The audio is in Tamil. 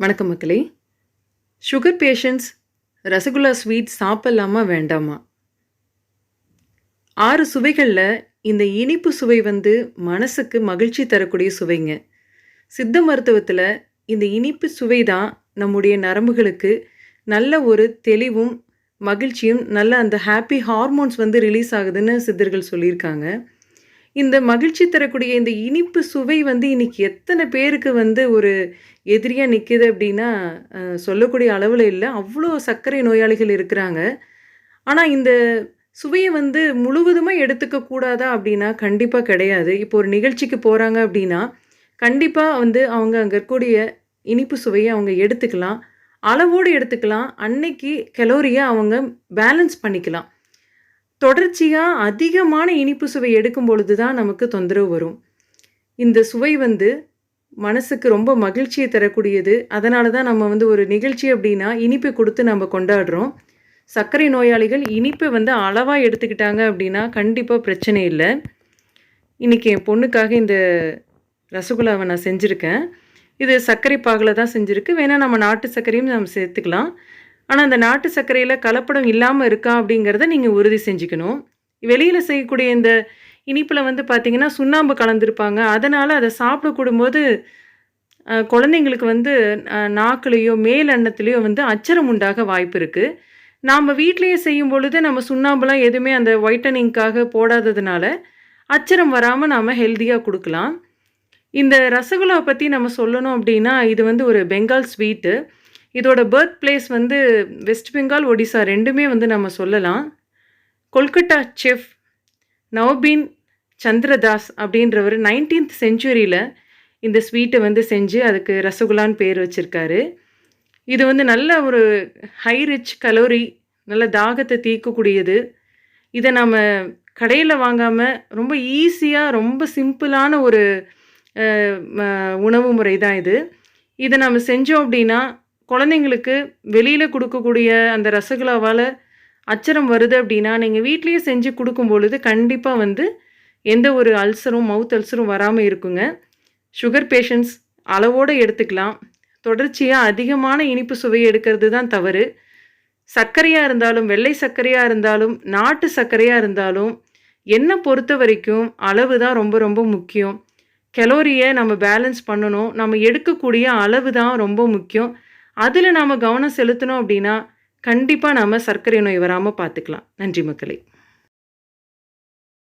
வணக்கம் மக்களே. சுகர் பேஷண்ட்ஸ் ரசகுல்லா ஸ்வீட் சாப்பிடலாமா வேண்டாமா? ஆறு சுவைகளில் இந்த இனிப்பு சுவை வந்து மனசுக்கு மகிழ்ச்சி தரக்கூடிய சுவைங்க. சித்த மருத்துவத்தில் இந்த இனிப்பு சுவை தான் நம்முடைய நரம்புகளுக்கு நல்ல ஒரு தெளிவும் மகிழ்ச்சியும் நல்ல அந்த ஹாப்பி ஹார்மோன்ஸ் வந்து ரிலீஸ் ஆகுதுன்னு சித்தர்கள் சொல்லியிருக்காங்க. இந்த மகிழ்ச்சி தரக்கூடிய இந்த இனிப்பு சுவை வந்து இன்னைக்கு எத்தனை பேருக்கு வந்து ஒரு எதிரியாக நிற்கிது அப்படின்னா சொல்லக்கூடிய அளவில் இல்லை. அவ்வளோ சர்க்கரை நோயாளிகள் இருக்கிறாங்க. ஆனால் இந்த சுவையை வந்து முழுவதுமாக எடுத்துக்க கூடாதா அப்படின்னா கண்டிப்பாக கிடையாது. இப்போ ஒரு நிகழ்ச்சிக்கு போகிறாங்க அப்படின்னா கண்டிப்பாக வந்து அவங்க அங்கே இருக்கக்கூடிய இனிப்பு சுவையை அவங்க எடுத்துக்கலாம். அளவோடு எடுத்துக்கலாம். அன்னைக்கு கலோரியை அவங்க பேலன்ஸ் பண்ணிக்கலாம். தொடர்ச்சியாக அதிகமான இனிப்பு சுவை எடுக்கும் பொழுது தான் நமக்கு தொந்தரவு வரும். இந்த சுவை வந்து மனசுக்கு ரொம்ப மகிழ்ச்சியை தரக்கூடியது. அதனால தான் நம்ம வந்து ஒரு நிகழ்ச்சி அப்படின்னா இனிப்பை கொடுத்து நம்ம கொண்டாடுறோம். சர்க்கரை நோயாளிகள் இனிப்பை வந்து அளவாக எடுத்துக்கிட்டாங்க அப்படின்னா கண்டிப்பாக பிரச்சனை இல்லை. இன்றைக்கி என் பொண்ணுக்காக இந்த ரசகுல்லாவை நான் செஞ்சுருக்கேன். இது சர்க்கரை பாகில் தான் செஞ்சுருக்கு. வேணால் நம்ம நாட்டு சர்க்கரையும் நம்ம சேர்த்துக்கலாம். ஆனால் அந்த நாட்டு சர்க்கரையில் கலப்படம் இல்லாமல் இருக்கா அப்படிங்கிறத நீங்கள் உறுதி செஞ்சுக்கணும். வெளியில் செய்யக்கூடிய இந்த இனிப்பில் வந்து பார்த்திங்கன்னா சுண்ணாம்பு கலந்துருப்பாங்க. அதனால் அதை சாப்பிடக்கூடும்போது கூடும்போது குழந்தைங்களுக்கு வந்து நாக்குலேயோ மேல் அன்னத்துலேயோ வந்து அச்சரம் உண்டாக வாய்ப்பு இருக்குது நாம் வீட்டிலேயே செய்யும் பொழுது நம்ம சுண்ணாம்புலாம் எதுவுமே அந்த ஒயிட்டனிங்காக போடாததுனால அச்சரம் வராமல் நாம் ஹெல்த்தியாக கொடுக்கலாம். இந்த ரசகுல்லா பற்றி நம்ம சொல்லணும் அப்படின்னா இது வந்து ஒரு பெங்கால் ஸ்வீட்டு. இதோட பர்த் பிளேஸ் வந்து வெஸ்ட் பெங்கால் ஒடிசா ரெண்டுமே வந்து நம்ம சொல்லலாம். கொல்கட்டா செஃப் நவபீன் சந்திரதாஸ் அப்படின்றவர் நைன்டீன்த் செஞ்சுரியில் இந்த ஸ்வீட்டை வந்து செஞ்சு அதுக்கு ரசகுல்லான்னு பேர் வச்சுருக்காரு. இது வந்து நல்ல ஒரு ஹை ரிச் கலோரி நல்ல தாகத்தை தீர்க்கக்கூடியது. இதை நம்ம கடையில் வாங்காமல் ரொம்ப ஈஸியாக ரொம்ப சிம்பிளான ஒரு ம- உணவு முறை தான் இது. இதை நம்ம செஞ்சோம் அப்படின்னா குழந்தைங்களுக்கு வெளியில் கொடுக்கக்கூடிய அந்த ரசகுல்லாவால் அச்சரம் வருது அப்படின்னா நீங்கள் வீட்லேயே செஞ்சு கொடுக்கும் பொழுது கண்டிப்பாக வந்து எந்த ஒரு அல்சரும் மவுத் அல்சரும் வராமல் இருக்குங்க. சுகர் பேஷண்ட்ஸ் அளவோடு எடுத்துக்கலாம். தொடர்ச்சியாக அதிகமான இனிப்பு சுவை எடுக்கிறது தான் தவறு. சர்க்கரையாக இருந்தாலும் வெள்ளை சர்க்கரையாக இருந்தாலும் நாட்டு சர்க்கரையாக இருந்தாலும் என்னை பொறுத்த வரைக்கும் அளவு தான் ரொம்ப ரொம்ப முக்கியம். கெலோரியை நம்ம பேலன்ஸ் பண்ணணும். நம்ம எடுக்கக்கூடிய அளவு தான் ரொம்ப முக்கியம். அதில் நாம் கவனம் செலுத்தணும் அப்படின்னா கண்டிப்பாக நாம் சர்க்கரை நோய் வராமல் பார்த்துக்கலாம் நன்றி மக்களே.